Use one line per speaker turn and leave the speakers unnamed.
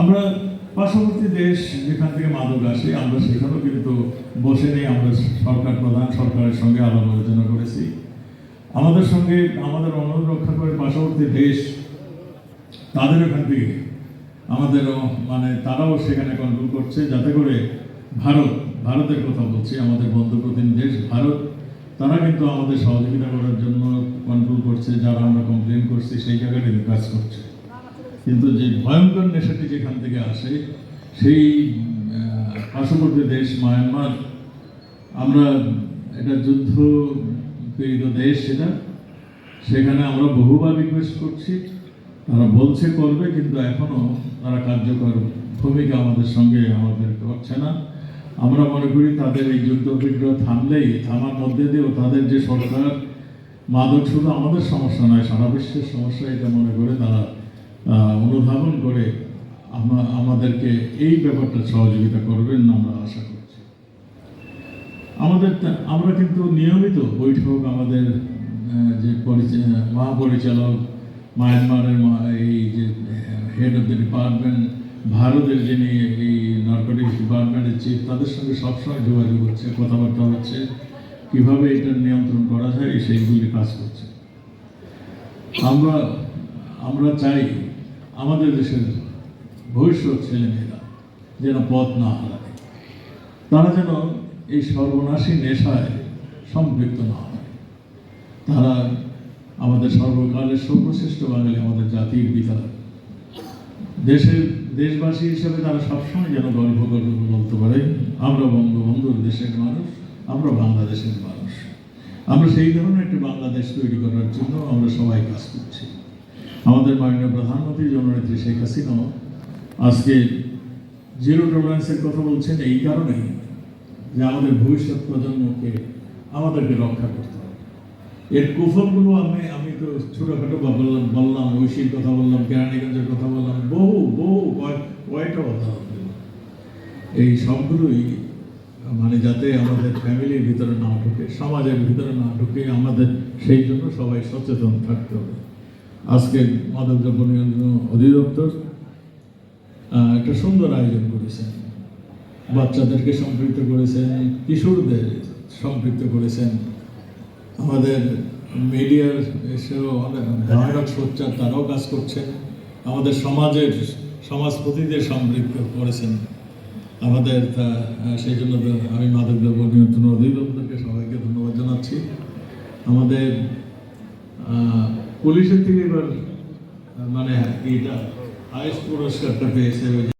আমরা পার্শ্ববর্তী দেশ যেখান থেকে মাদক আসে, আমরা সেখানেও কিন্তু বসে নেই, আমরা সরকার প্রধান সরকারের সঙ্গে আলাপ আলোচনা করেছি। আমাদের সঙ্গে আমাদের অনুরোধ রক্ষা করে পার্শ্ববর্তী দেশ, তাদের ওখান থেকে। আমাদেরও মানে তারাও সেখানে কন্ট্রোল করছে, যাতে করে ভারত, ভারতের কথা বলছি, আমাদের বন্ধু প্রতিম দেশ ভারত, তারা কিন্তু আমাদের সহযোগিতা করার জন্য কন্ট্রোল করছে, যারা আমরা কমপ্লেন করছি, সেই জায়গাটা কাজ করছে। কিন্তু যে ভয়ঙ্কর নেশাটি যেখান থেকে আসে, সেই পার্শ্ববর্তী দেশ মায়ানমার, আমরা এটা যুদ্ধ পীড়িত দেশ সেটা, সেখানে আমরা বহুবার রিকোয়েস্ট করছি, তারা বলছে করবে, কিন্তু এখনও তারা কার্যকর ভূমিকা আমাদের সঙ্গে আমাদের করছে না। আমরা মনে করি তাদের এই যুদ্ধ বিগ্রহ থামলেই, থামার মধ্যে দিয়েও তাদের যে সরকার, মাদক শুধু আমাদের সমস্যা নয়, সারা বিশ্বের সমস্যা এটা মনে করে তারা অনুধাবন করে আমরা আমাদেরকে এই ব্যাপারটা সহযোগিতা করবেন আমরা আশা করছি। আমাদের আমরা কিন্তু নিয়মিত বৈঠক, আমাদের যে পরিচা- মহাপরিচালক, মায়ানমারের এই যে হেড অফ দ্য ডিপার্টমেন্ট ভারতের যিনি এই নার্কোটিক্স ডিপার্টমেন্টের চিফ তাদের সঙ্গে সবসময় যোগাযোগ হচ্ছে, কথাবার্তা হচ্ছে, কীভাবে এটা নিয়ন্ত্রণ করা যায়, সেইগুলি কাজ করছে। আমরা আমরা চাই আমাদের দেশের ভবিষ্যৎ ছেলেমেয়েরা যেন পথ না হারায়, তারা যেন এই সর্বনাশী নেশায় সম্পৃক্ত না হয়। তারা আমাদের সর্বকালের সর্বশ্রেষ্ঠ বাঙালি আমাদের জাতির পিতা। দেশের দেশবাসী হিসেবে তারা সবসময় যেন গর্ব করে বলতে পারে, আমরা বঙ্গবন্ধুর দেশের মানুষ, আমরা বাংলাদেশের মানুষ। আমরা সেই ধরনের একটি বাংলাদেশ তৈরি করার জন্য আমরা সবাই কাজ করছি। আমাদের মাননীয় প্রধানমন্ত্রী জননেত্রী শেখ হাসিনাও আজকে জিরো টলারেন্সের কথা বলছেন, এই কারণেই যে আমাদের ভবিষ্যৎ প্রজন্মকে আমাদেরকে রক্ষা করতে হবে। এর কুফলগুলো আমি আমি তো ছোটোখাটো বললাম বললাম, ঐশীর কথা বললাম, কেরানীগঞ্জের কথা বললাম, বহু বহু কয়েক, কয়েকটা কথা এই সবগুলোই মানে যাতে আমাদের ফ্যামিলির ভিতরে না ঢুকে, সমাজের ভিতরে না ঢুকে আমাদের, সেই জন্য সবাই সচেতন থাকতে হবে। আজকে মাদকদ্রব্য নিয়ন্ত্রণ অধিদপ্তর একটা সুন্দর আয়োজন করেছেন বাচ্চাদেরকে সম্পৃক্ত করেছেন কিশোরদের সম্পৃক্ত করেছেন আমাদের মিডিয়ার এসেও অনেক ভয়ানক সোচ্চার, তারাও কাজ করছেন আমাদের সমাজের, সমাজপতিদের সম্পৃক্ত করেছেন। আমাদের তা- সেই জন্য আমি মাদক দ্রব্য নিয়ন্ত্রণ অধিদপ্তরকে সবাইকে ধন্যবাদ জানাচ্ছি। আমাদের পুলিশের থেকে এবার আহ, মানে এটা হাইস্ট পুরস্কারটা পেয়েছে ওই যে